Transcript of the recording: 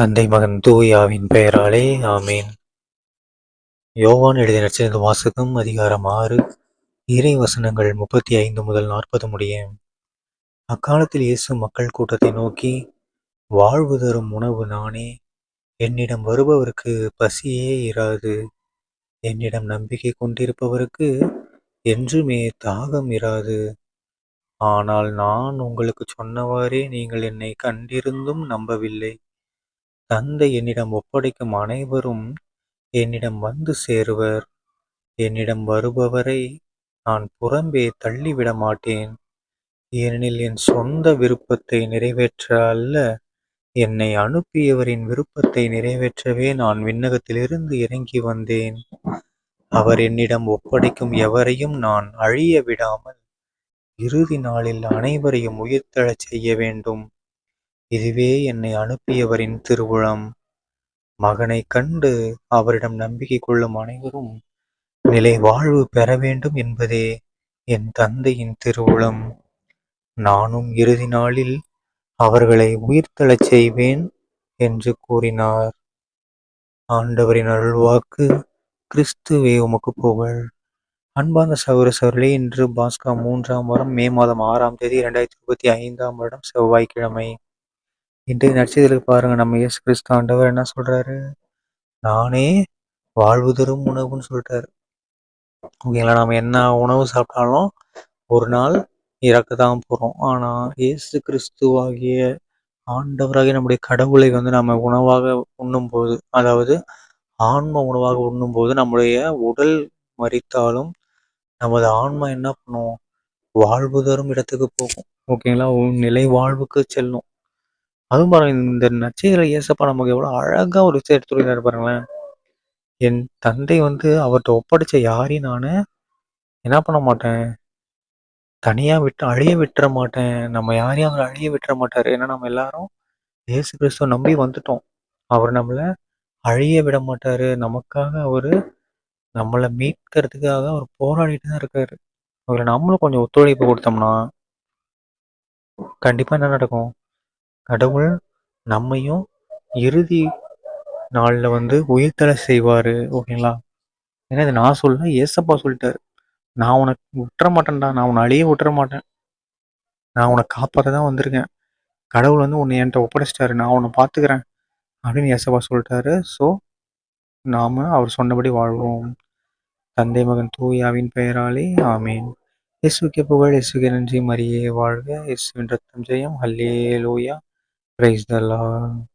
தந்தை மகன் தூயாவின் பெயராலே ஆமேன். யோவான் எழுதிய நற்செய்தி வாசகம் அதிகாரம் ஆறு இறை வசனங்கள் முப்பத்தி ஐந்து முதல் நாற்பது முடிய. அக்காலத்தில் இயேசு மக்கள் கூட்டத்தை நோக்கி வாழ்வு தரும் உணவு நானே என்னிடம் வருபவருக்கு பசியே இராது. என்னிடம் நம்பிக்கை கொண்டிருப்பவருக்கு என்றுமே தாகம் இராது. ஆனால் நான் உங்களுக்கு சொன்னவாறே நீங்கள் என்னை கண்டிருந்தும் நம்பவில்லை. தந்தை என்னிடம் ஒப்படைக்கும் அனைவரும் என்னிடம் வந்து சேருவர். என்னிடம் வருபவரை நான் புறம்பே தள்ளிவிட மாட்டேன். ஏனெனில் என் சொந்த விருப்பத்தை நிறைவேற்ற அல்ல. என்னை அனுப்பியவரின் விருப்பத்தை நிறைவேற்றவே நான் விண்ணகத்திலிருந்து இறங்கி வந்தேன். அவர் என்னிடம் ஒப்படைக்கும் எவரையும் நான் அழிய விடாமல் இறுதி நாளில் அனைவரையும் உயிர்த்தெழச் செய்ய வேண்டும். இதுவே என்னை அனுப்பியவரின் திருவுளம். மகனைக் கண்டு அவரிடம் நம்பிக்கை கொள்ளும் அனைவரும் நிலை வாழ்வு பெற வேண்டும் என்பதே என் தந்தையின் திருவுளம். நானும் இறுதி நாளில் அவர்களை உயிர்த்தெழச் செய்வேன் என்று கூறினார். ஆண்டவரின் அருள்வாக்கு கிறிஸ்துவே உமக்கு புகழ். அன்பார்ந்த சகோதர சகோதரர்களே இன்று பாஸ்கா மூன்றாம் வாரம் மே மாதம் ஆறாம் தேதி இரண்டாயிரத்தி இருபத்தி ஐந்தாம் வருடம் செவ்வாய்க்கிழமை. இன்றைய நட்சத்திரத்துக்கு பாருங்க. நம்ம இயேசு கிறிஸ்து ஆண்டவர் என்ன சொல்றாரு? நானே வாழ்வு தரும் உணவுன்னு சொல்லிட்டாரு. ஓகேங்களா? நம்ம என்ன உணவு சாப்பிட்டாலும் ஒரு நாள் இறக்க தான் போகிறோம் ஆனால் இயேசு கிறிஸ்துவாகிய ஆண்டவராகிய நம்முடைய கடவுளை வந்து நம்ம உணவாக உண்ணும்போது அதாவது ஆன்ம உணவாக உண்ணும்போது நம்முடைய உடல் மறித்தாலும் நமது ஆன்மா என்ன பண்ணுவோம் வாழ்வு தரும் இடத்துக்கு போகும். ஓகேங்களா? நிலை வாழ்வுக்கு செல்லும். அதுவும் பாருங்க இந்த நச்சைகளை ஏசப்பா நமக்கு எவ்வளோ அழகாக ஒரு விஷயம் எடுத்துருக்காரு பாருங்களேன். என் தந்தை வந்து அவர்கிட்ட ஒப்படைச்ச யாரையும் நான் என்ன பண்ண மாட்டேன்? தனியாக விட்டு அழிய விட்டுற மாட்டேன். நம்ம யாரையும் அவர் அழிய விட்டுற மாட்டார். ஏன்னா நம்ம எல்லாரும் இயேசு கிறிஸ்துவ நம்பி வந்துட்டோம். அவர் நம்மளை அழிய விட மாட்டார். நமக்காக அவர் நம்மளை மீட்கிறதுக்காக அவர் போராடிட்டு தான் இருக்காரு. அவரை நம்மளும் கொஞ்சம் ஒத்துழைப்பு கொடுத்தோம்னா கண்டிப்பாக என்ன நடக்கும்? கடவுள் நம்மையும் இறுதி நாளில் வந்து உயிர்த்தலை செய்வார் ஓகேங்களா? ஏன்னா இது நான் சொல்ல ஏசப்பா சொல்லிட்டாரு. நான் உனக்கு விட்டுற மாட்டேன்டா நான் உன்னை அழிய விட்டுற மாட்டேன். நான் உன்னை காப்பாற்ற தான் வந்திருக்கேன். கடவுள் வந்து உன்னை என்கிட்ட ஒப்படைச்சிட்டாரு நான் உன்னை பார்த்துக்கிறேன் அப்படின்னு ஏசப்பா சொல்லிட்டாரு. ஸோ நாம் அவர் சொன்னபடி வாழ்வோம். தந்தை மகன் தூயாவின் பெயராலே ஆமீன். இயேசுக்கே புகழ் இயேசுக்கே நன்றி மரியே வாழ்க. இயேசுவின் ரத்தம் ஜெயம். ஹல்லே லூயா Praise the Lord.